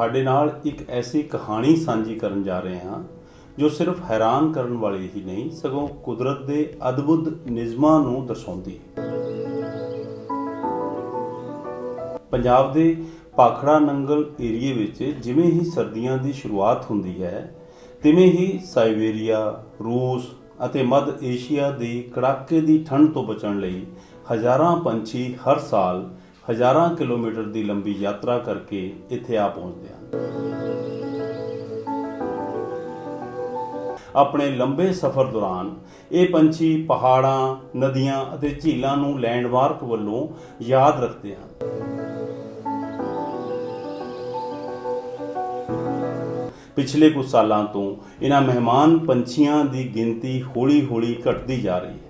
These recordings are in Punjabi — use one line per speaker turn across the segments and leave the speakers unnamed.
ਤੁਹਾਡੇ ਨਾਲ ਇੱਕ ਐਸੀ ਕਹਾਣੀ ਸਾਂਝੀ ਕਰਨ ਜਾ ਰਹੇ ਹਾਂ, ਜੋ ਸਿਰਫ ਹੈਰਾਨ ਕਰਨ ਵਾਲੀ ਹੀ ਨਹੀਂ, ਸਗੋਂ ਕੁਦਰਤ ਦੇ ਅਦਭੁਤ ਨਿਯਮਾਂ ਨੂੰ ਦਰਸਾਉਂਦੀ ਹੈ। ਪੰਜਾਬ ਦੇ ਪਾਖੜਾ ਨੰਗਲ ਏਰੀਏ ਵਿੱਚ ਜਿਵੇਂ ਹੀ ਸਰਦੀਆਂ ਦੀ ਸ਼ੁਰੂਆਤ ਹੁੰਦੀ ਹੈ, ਤਿਵੇਂ ਹੀ ਸਾਈਬੇਰੀਆ ਰੂਸ ਅਤੇ ਮੱਧ ਏਸ਼ੀਆ ਦੀ ਕੜਾਕੇ ਦੀ ਠੰਡ ਤੋਂ ਬਚਣ ਲਈ ਹਜ਼ਾਰਾਂ ਪੰਛੀ ਹਰ ਸਾਲ ਹਜ਼ਾਰਾਂ ਕਿਲੋਮੀਟਰ ਦੀ ਲੰਬੀ ਯਾਤਰਾ ਕਰਕੇ ਇੱਥੇ ਆ ਪਹੁੰਚਦੇ ਹਨ। ਆਪਣੇ ਲੰਬੇ ਸਫ਼ਰ ਦੌਰਾਨ ਇਹ ਪੰਛੀ ਪਹਾੜਾਂ, ਨਦੀਆਂ ਅਤੇ ਝੀਲਾਂ ਨੂੰ ਲੈਂਡਮਾਰਕ ਵੱਲੋਂ ਯਾਦ ਰੱਖਦੇ ਹਨ। ਪਿਛਲੇ ਕੁਝ ਸਾਲਾਂ ਤੋਂ ਇਹਨਾਂ ਮਹਿਮਾਨ ਪੰਛੀਆਂ ਦੀ ਗਿਣਤੀ ਹੌਲੀ-ਹੌਲੀ ਘਟਦੀ ਜਾ ਰਹੀ ਹੈ।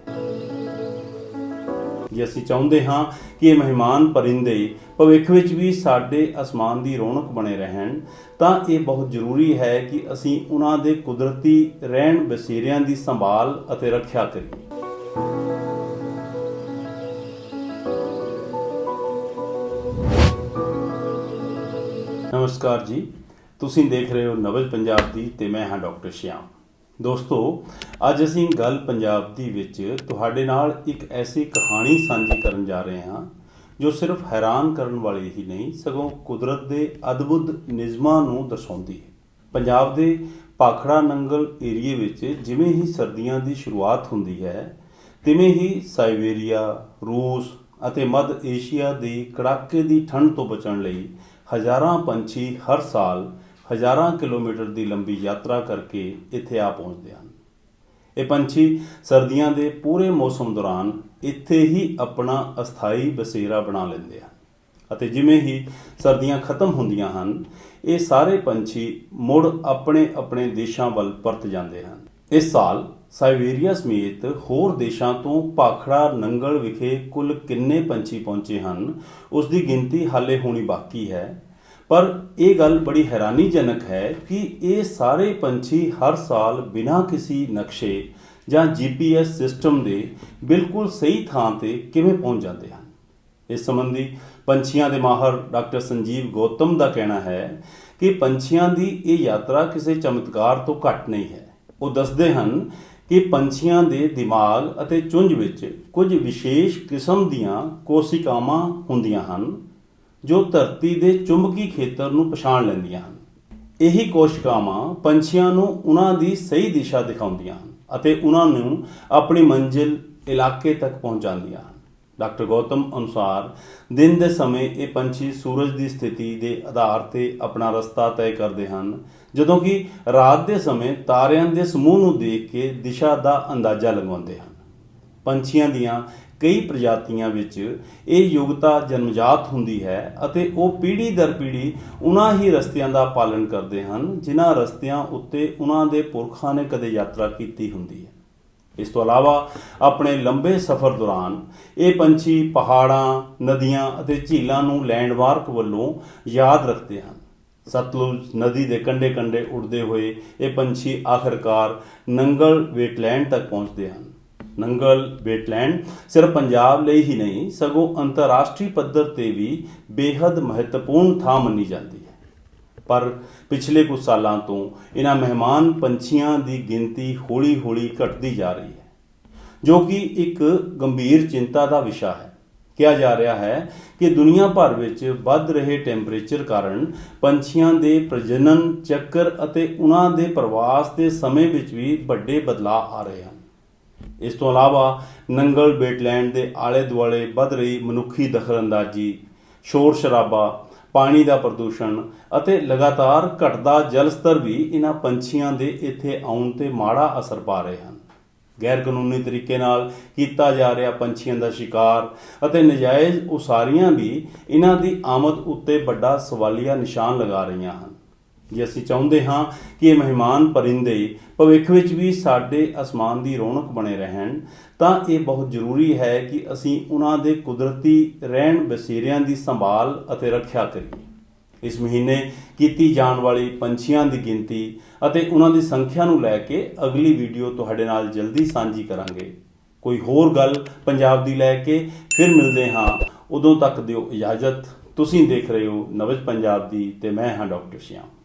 ਜੇ ਅਸੀਂ ਚਾਹੁੰਦੇ ਹਾਂ ਕਿ ਇਹ ਮਹਿਮਾਨ ਪਰਿੰਦੇ ਭਵਿੱਖ ਵਿੱਚ ਵੀ ਸਾਡੇ ਅਸਮਾਨ ਦੀ ਰੌਣਕ ਬਣੇ ਰਹਿਣ, ਤਾਂ ਇਹ ਬਹੁਤ ਜ਼ਰੂਰੀ ਹੈ ਕਿ ਅਸੀਂ ਉਹਨਾਂ ਦੇ ਕੁਦਰਤੀ ਰਹਿਣ ਬਸੇਰਿਆਂ ਦੀ ਸੰਭਾਲ ਅਤੇ ਰੱਖਿਆ ਕਰੀਏ। ਨਮਸਕਾਰ ਜੀ। ਤੁਸੀਂ ਦੇਖ ਰਹੇ ਹੋ ਨਵਜ ਪੰਜਾਬ ਦੀ ਤੇ ਮੈਂ ਹਾਂ ਡਾਕਟਰ ਸ਼ਿਆਮ। ਦੋਸਤੋ, ਅੱਜ ਅਸੀਂ ਗੱਲ ਪੰਜਾਬ ਦੀ ਵਿੱਚ ਤੁਹਾਡੇ ਨਾਲ ਇੱਕ ਐਸੀ ਕਹਾਣੀ ਸਾਂਝੀ ਕਰਨ ਜਾ ਰਹੇ ਹਾਂ, ਜੋ ਸਿਰਫ ਹੈਰਾਨ ਕਰਨ ਵਾਲੀ ਹੀ ਨਹੀਂ, ਸਗੋਂ ਕੁਦਰਤ ਦੇ ਅਦਭੁਤ ਨਿਯਮਾਂ ਨੂੰ ਦਰਸਾਉਂਦੀ ਹੈ। ਪੰਜਾਬ ਦੇ ਪਾਖੜਾ ਨੰਗਲ ਏਰੀਏ ਵਿੱਚ ਜਿਵੇਂ ਹੀ ਸਰਦੀਆਂ ਦੀ ਸ਼ੁਰੂਆਤ ਹੁੰਦੀ ਹੈ, ਤਿਵੇਂ ਹੀ ਸਾਈਬੇਰੀਆ ਰੂਸ ਅਤੇ ਮੱਧ ਏਸ਼ੀਆ ਦੀ ਕੜਾਕੇ ਦੀ ਠੰਡ ਤੋਂ ਬਚਣ ਲਈ ਹਜ਼ਾਰਾਂ ਪੰਛੀ ਹਰ ਸਾਲ ਹਜ਼ਾਰਾਂ ਕਿਲੋਮੀਟਰ ਦੀ ਲੰਬੀ ਯਾਤਰਾ ਕਰਕੇ ਇੱਥੇ ਆ ਪਹੁੰਚਦੇ ਹਨ। ਇਹ ਪੰਛੀ ਸਰਦੀਆਂ ਦੇ ਪੂਰੇ ਮੌਸਮ ਦੌਰਾਨ ਇੱਥੇ ਹੀ ਆਪਣਾ ਅਸਥਾਈ ਬਸੇਰਾ ਬਣਾ ਲੈਂਦੇ ਹਨ ਅਤੇ ਜਿਵੇਂ ਹੀ ਸਰਦੀਆਂ ਖਤਮ ਹੁੰਦੀਆਂ ਹਨ, ਇਹ ਸਾਰੇ ਪੰਛੀ ਮੁੜ ਆਪਣੇ ਆਪਣੇ ਦੇਸ਼ਾਂ ਵੱਲ ਪਰਤ ਜਾਂਦੇ ਹਨ। ਇਸ ਸਾਲ ਸਾਈਬੇਰੀਆ ਸਮੇਤ ਹੋਰ ਦੇਸ਼ਾਂ ਤੋਂ ਭਾਖੜਾ ਨੰਗਲ ਵਿਖੇ ਕੁੱਲ ਕਿੰਨੇ ਪੰਛੀ ਪਹੁੰਚੇ ਹਨ, ਉਸ ਦੀ ਗਿਣਤੀ ਹਾਲੇ ਹੋਣੀ ਬਾਕੀ ਹੈ। ਪਰ ਇਹ ਗੱਲ ਬੜੀ ਹੈਰਾਨੀਜਨਕ ਹੈ ਕਿ ਇਹ ਸਾਰੇ ਪੰਛੀ ਹਰ ਸਾਲ ਬਿਨਾਂ ਕਿਸੇ ਨਕਸ਼ੇ ਜਾਂ ਜੀਪੀਐਸ ਸਿਸਟਮ ਦੇ ਬਿਲਕੁਲ ਸਹੀ ਥਾਂ ਤੇ ਕਿਵੇਂ ਪਹੁੰਚ ਜਾਂਦੇ ਹਨ। ਇਸ ਸੰਬੰਧੀ ਪੰਛੀਆਂ ਦੇ ਮਾਹਰ ਡਾਕਟਰ ਸੰਜੀਵ ਗੌਤਮ ਦਾ ਕਹਿਣਾ ਹੈ ਕਿ ਪੰਛੀਆਂ ਦੀ ਇਹ ਯਾਤਰਾ ਕਿਸੇ ਚਮਤਕਾਰ ਤੋਂ ਘੱਟ ਨਹੀਂ ਹੈ। ਉਹ ਦੱਸਦੇ ਹਨ ਕਿ ਪੰਛੀਆਂ ਦੇ ਦਿਮਾਗ ਅਤੇ ਚੁੰਝ ਵਿੱਚ ਕੁਝ ਵਿਸ਼ੇਸ਼ ਕਿਸਮ ਦੀਆਂ ਕੋਸ਼ਿਕਾਵਾਂ ਹੁੰਦੀਆਂ ਹਨ ਜੋ ਧਰਤੀ ਦੇ ਚੁੰਬਕੀ ਖੇਤਰ ਨੂੰ ਪਛਾਣ ਲੈਂਦੀਆਂ ਹਨ। ਇਹੀ ਕੋਸ਼ਿਕਾਵਾਂ ਪੰਛੀਆਂ ਨੂੰ ਉਹਨਾਂ ਦੀ ਸਹੀ ਦਿਸ਼ਾ ਦਿਖਾਉਂਦੀਆਂ ਹਨ ਅਤੇ ਉਹਨਾਂ ਨੂੰ ਆਪਣੀ ਮੰਜ਼ਿਲ ਇਲਾਕੇ ਤੱਕ ਪਹੁੰਚਾਉਂਦੀਆਂ ਹਨ। ਡਾਕਟਰ ਗੌਤਮ ਅਨੁਸਾਰ, ਦਿਨ ਦੇ ਸਮੇਂ ਇਹ ਪੰਛੀ ਸੂਰਜ ਦੀ ਸਥਿਤੀ ਦੇ ਆਧਾਰ ਤੇ ਆਪਣਾ ਰਸਤਾ ਤੈਅ ਕਰਦੇ ਹਨ, ਜਦੋਂ ਕਿ ਰਾਤ ਦੇ ਸਮੇਂ ਤਾਰਿਆਂ ਦੇ ਸਮੂਹ ਨੂੰ ਦੇਖ ਕੇ ਦਿਸ਼ਾ ਦਾ ਅੰਦਾਜ਼ਾ ਲਗਾਉਂਦੇ ਹਨ। ਪੰਛੀਆਂ ਦੀਆਂ ਕਈ ਪ੍ਰਜਾਤੀਆਂ ਵਿੱਚ ਇਹ ਯੋਗਤਾ ਜਨਮਜਾਤ ਹੁੰਦੀ ਹੈ ਅਤੇ ਉਹ ਪੀੜ੍ਹੀ ਦਰ ਪੀੜ੍ਹੀ ਉਹਨਾਂ ਹੀ ਰਸਤਿਆਂ ਦਾ ਪਾਲਣ ਕਰਦੇ ਹਨ, ਜਿਨ੍ਹਾਂ ਰਸਤਿਆਂ ਉੱਤੇ ਉਹਨਾਂ ਦੇ ਪੁਰਖਾਂ ਨੇ ਕਦੇ ਯਾਤਰਾ ਕੀਤੀ ਹੁੰਦੀ ਹੈ। ਇਸ ਤੋਂ ਇਲਾਵਾ ਆਪਣੇ ਲੰਬੇ ਸਫ਼ਰ ਦੌਰਾਨ ਇਹ ਪੰਛੀ ਪਹਾੜਾਂ, ਨਦੀਆਂ ਅਤੇ ਝੀਲਾਂ ਨੂੰ ਲੈਂਡਮਾਰਕ ਵੱਲੋਂ ਯਾਦ ਰੱਖਦੇ ਹਨ। ਸਤਲੁਜ ਨਦੀ ਦੇ ਕੰਢੇ-ਕੰਢੇ ਉੱਡਦੇ ਹੋਏ ਇਹ ਪੰਛੀ ਆਖਰਕਾਰ ਨੰਗਲ ਵੇਟਲੈਂਡ ਤੱਕ ਪਹੁੰਚਦੇ ਹਨ। ਨੰਗਲ ਵੇਟਲੈਂਡ ਸਿਰਫ ਪੰਜਾਬ ਲਈ ਹੀ ਨਹੀਂ, ਸਗੋਂ ਅੰਤਰਰਾਸ਼ਟਰੀ ਪੱਧਰ ਤੇ ਵੀ ਬੇहद ਮਹੱਤਵਪੂਰਨ ਥਾਂ ਮੰਨੀ ਜਾਂਦੀ ਹੈ। ਪਰ ਪਿਛਲੇ ਕੁਝ ਸਾਲਾਂ ਤੋਂ ਇਹਨਾਂ ਮਹਿਮਾਨ ਪੰਛੀਆਂ ਦੀ ਗਿਣਤੀ ਹੌਲੀ-ਹੌਲੀ ਘਟਦੀ ਜਾ ਰਹੀ ਹੈ, ਜੋ ਕਿ ਇੱਕ ਗੰਭੀਰ ਚਿੰਤਾ ਦਾ ਵਿਸ਼ਾ ਹੈ। ਕਿਹਾ ਜਾ ਰਿਹਾ ਹੈ ਕਿ ਦੁਨੀਆ ਭਰ ਵਿੱਚ ਵੱਧ ਰਹੇ ਟੈਂਪਰੇਚਰ ਕਾਰਨ ਪੰਛੀਆਂ ਦੇ ਪ੍ਰਜਨਨ ਚੱਕਰ ਅਤੇ ਉਹਨਾਂ ਦੇ ਪ੍ਰਵਾਸ ਦੇ ਸਮੇਂ ਵਿੱਚ ਵੀ ਵੱਡੇ ਬਦਲਾਅ ਆ ਰਹੇ ਹਨ। ਇਸ ਤੋਂ ਇਲਾਵਾ ਨੰਗਲ ਬੇਟਲੈਂਡ ਦੇ ਆਲੇ ਦੁਆਲੇ ਵੱਧ ਰਹੀ ਮਨੁੱਖੀ ਦਖਲਅੰਦਾਜ਼ੀ, ਸ਼ੋਰ ਸ਼ਰਾਬਾ, ਪਾਣੀ ਦਾ ਪ੍ਰਦੂਸ਼ਣ ਅਤੇ ਲਗਾਤਾਰ ਘਟਦਾ ਜਲ ਸਤਰ ਵੀ ਇਹਨਾਂ ਪੰਛੀਆਂ ਦੇ ਇੱਥੇ ਆਉਣ ਤੇ ਮਾੜਾ ਅਸਰ ਪਾ ਰਹੇ ਹਨ। ਗੈਰ ਕਾਨੂੰਨੀ ਤਰੀਕੇ ਨਾਲ ਕੀਤਾ ਜਾ ਰਿਹਾ ਪੰਛੀਆਂ ਦਾ ਸ਼ਿਕਾਰ ਅਤੇ ਨਜਾਇਜ਼ ਉਸਾਰੀਆਂ ਵੀ ਇਹਨਾਂ ਦੀ ਆਮਦ ਉੱਤੇ ਵੱਡਾ ਸਵਾਲੀਆ ਨਿਸ਼ਾਨ ਲਗਾ ਰਹੀਆਂ ਹਨ। ਜੇ ਅਸੀਂ ਚਾਹੁੰਦੇ ਹਾਂ ਕਿ ਇਹ ਮਹਿਮਾਨ ਪਰਿੰਦੇ ਭਵਿੱਖ ਵਿੱਚ ਵੀ ਸਾਡੇ ਅਸਮਾਨ ਦੀ ਰੌਣਕ ਬਣੇ ਰਹਿਣ। ਤਾਂ ਇਹ ਬਹੁਤ ਜ਼ਰੂਰੀ ਹੈ ਕਿ ਅਸੀਂ ਉਹਨਾਂ ਦੇ ਕੁਦਰਤੀ ਰਹਿਣ ਬਸੇਰਿਆਂ ਦੀ ਸੰਭਾਲ ਅਤੇ ਰੱਖਿਆ ਕਰੀਏ। ਇਸ ਮਹੀਨੇ ਕੀਤੀ ਜਾਣ ਵਾਲੀ ਪੰਛੀਆਂ ਦੀ ਗਿਣਤੀ ਅਤੇ ਉਹਨਾਂ ਦੀ ਸੰਖਿਆ ਨੂੰ ਲੈ ਕੇ ਅਗਲੀ ਵੀਡੀਓ ਤੁਹਾਡੇ ਨਾਲ ਜਲਦੀ ਸਾਂਝੀ ਕਰਾਂਗੇ। ਕੋਈ ਹੋਰ ਗੱਲ ਪੰਜਾਬ ਦੀ ਲੈ ਕੇ ਫਿਰ ਮਿਲਦੇ ਹਾਂ। ਉਦੋਂ ਤੱਕ ਦਿਓ ਇਜਾਜ਼ਤ। ਤੁਸੀਂ ਦੇਖ ਰਹੇ ਹੋ ਨਵਜ ਪੰਜਾਬ ਦੀ ਤੇ ਮੈਂ ਹਾਂ ਡਾਕਟਰ ਸ਼ਿਆਮ।